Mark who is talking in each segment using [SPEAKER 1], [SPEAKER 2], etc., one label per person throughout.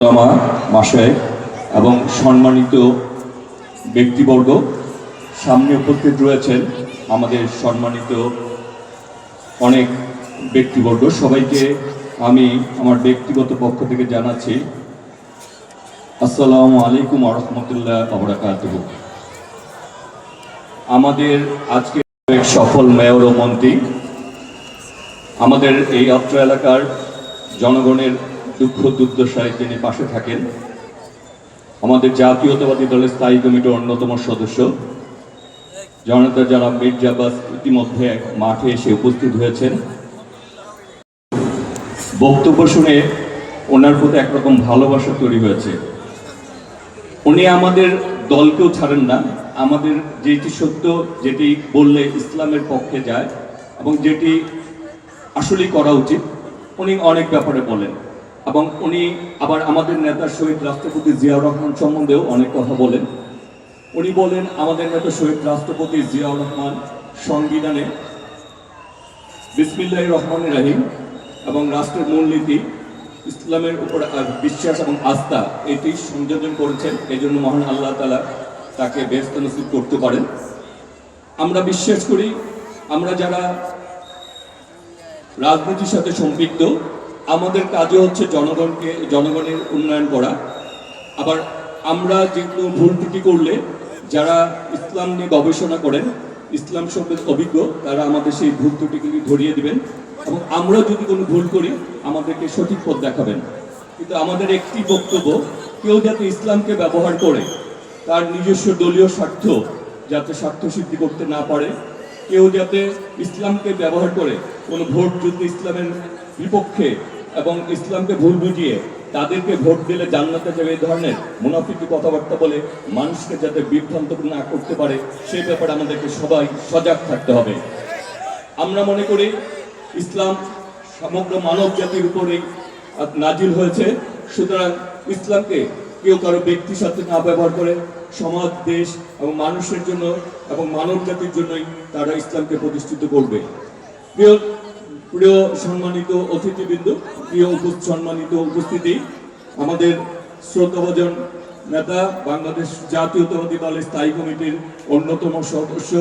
[SPEAKER 1] রামা মাসায় এবং সম্মানিত ব্যক্তিবর্গ সামনে উপস্থিত রয়েছেন আমাদের সম্মানিত অনেক ব্যক্তিবর্গ। সবাইকে আমি আমার ব্যক্তিগত পক্ষ থেকে জানাচ্ছি, আসসালামু আলাইকুম আরহামতুল্লাহ আবরাকাত আমাদের আজকে এক সফল মেয়র ও মন্ত্রী, আমাদের এই অত্র এলাকার জনগণের দুঃখ দুর্দশায় তিনি পাশে থাকেন। আমাদের জাতীয়তাবাদী দলের স্থায়ী কমিটির অন্যতম সদস্য। জনতা যারা মির্জাবাস ইতিমধ্যে মাঠে এসে উপস্থিত হয়েছেন। বক্তব্য শুনে ওনার প্রতি একরকম ভালোবাসা তৈরি হয়েছে। উনি আমাদের দলকেও ছাড়েন না। আমাদের যেটি সত্য, যেটি বললে ইসলামের পক্ষে যায় এবং যেটি আসলেই করা উচিত, উনি অনেক ব্যাপারে বলেন। এবং উনি আবার আমাদের নেতা শহীদ রাষ্ট্রপতি জিয়াউর রহমান সম্বন্ধেও অনেক কথা বলেন। উনি বলেন, আমাদের নেতা শহীদ রাষ্ট্রপতি জিয়াউর রহমান সংবিধানে বিসমিল্লাহ রহমান রাহিম এবং রাষ্ট্রের মূলনীতি, ইসলামের উপর বিশ্বাস এবং আস্থা এটি সংযোজন করেছেন। এই জন্য মহান আল্লাহ তালা তাকে ব্যস্ত নসিব করতে পারেন। আমরা বিশ্বাস করি, আমরা যারা রাজনীতির সাথে সম্পৃক্ত আমাদের কাজও হচ্ছে জনগণকে, জনগণের উন্নয়ন করা। আবার আমরা যে কোনো ভুল ত্রুটি করলে যারা ইসলাম নিয়ে গবেষণা করেন, ইসলাম সম্পর্কে অভিজ্ঞ, তারা আমাদের সেই ভুল ত্রুটিগুলি ধরিয়ে দিবেন। এবং আমরা যদি কোনো ভুল করি, আমাদেরকে সঠিক পথ দেখাবেন। কিন্তু আমাদের একটি বক্তব্য, কেউ যাতে ইসলামকে ব্যবহার করে, তার নিজস্ব দলীয় স্বার্থ যাতে স্বার্থ সিদ্ধি করতে না পারে, কেউ যাতে ইসলামকে ব্যবহার করে, কোনো ভোট যদি ইসলামের বিপক্ষে এবং ইসলামকে ভুল বুঝিয়ে তাদেরকে ভোট দিলে জান্নাতে যাবে এই ধরনের মুনাফিকি কথাবার্তা বলে মানুষকে যাতে বিভ্রান্ত না করতে পারে সেই ব্যাপারে আমাদেরকে সবাই সজাগ থাকতে হবে। আমরা মনে করি ইসলাম সমগ্র মানব জাতির উপরে নাজিল হয়েছে। সুতরাং ইসলামকে কেউ কারও ব্যক্তির সাথে না ব্যবহার করে সমাজ, দেশ এবং মানুষের জন্য এবং মানব জাতির জন্যই তারা ইসলামকে প্রতিষ্ঠিত করবে। প্রিয় প্রিয় সম্মানিত অতিথিবৃন্দ, প্রিয় সম্মানিত উপস্থিতি, আমাদের শ্রদ্ধাভাজন নেতা, বাংলাদেশ জাতীয়তাবাদী দলের স্থায়ী কমিটির অন্যতম সদস্য,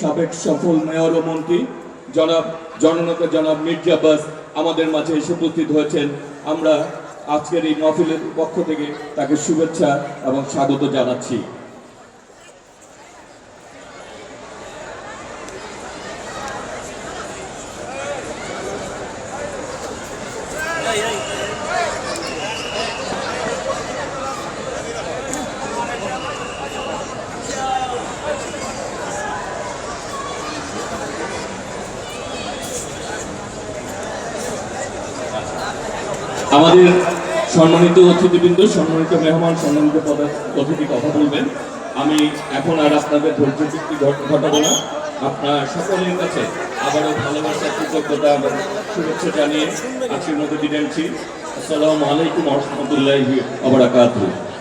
[SPEAKER 1] সাবেক সফল মেয়র ও মন্ত্রী, জনাব জননেতা জনাব মির্জা আব্বাস আমাদের মাঝে এসে উপস্থিত হয়েছেন। আমরা আজকের এই মহফিলের পক্ষ থেকে তাকে শুভেচ্ছা এবং স্বাগত জানাচ্ছি। আমাদের সম্মানিত অতিথিবৃন্দ, সম্মানিত মেহমান, সম্মানিত অতিথি কথা বলবেন। আমি এখন আর আপনাদের ধৈর্য চুক্তি ঘট- ঘটাবো না। আপনার সকলের কাছে আবারও ভালোবাসা, কৃতজ্ঞতা এবং শুভেচ্ছা জানিয়ে আজকের মতো বিদায় আসসালামু আলাইকুম রহমতুল্লাহি আবরাকাতুহ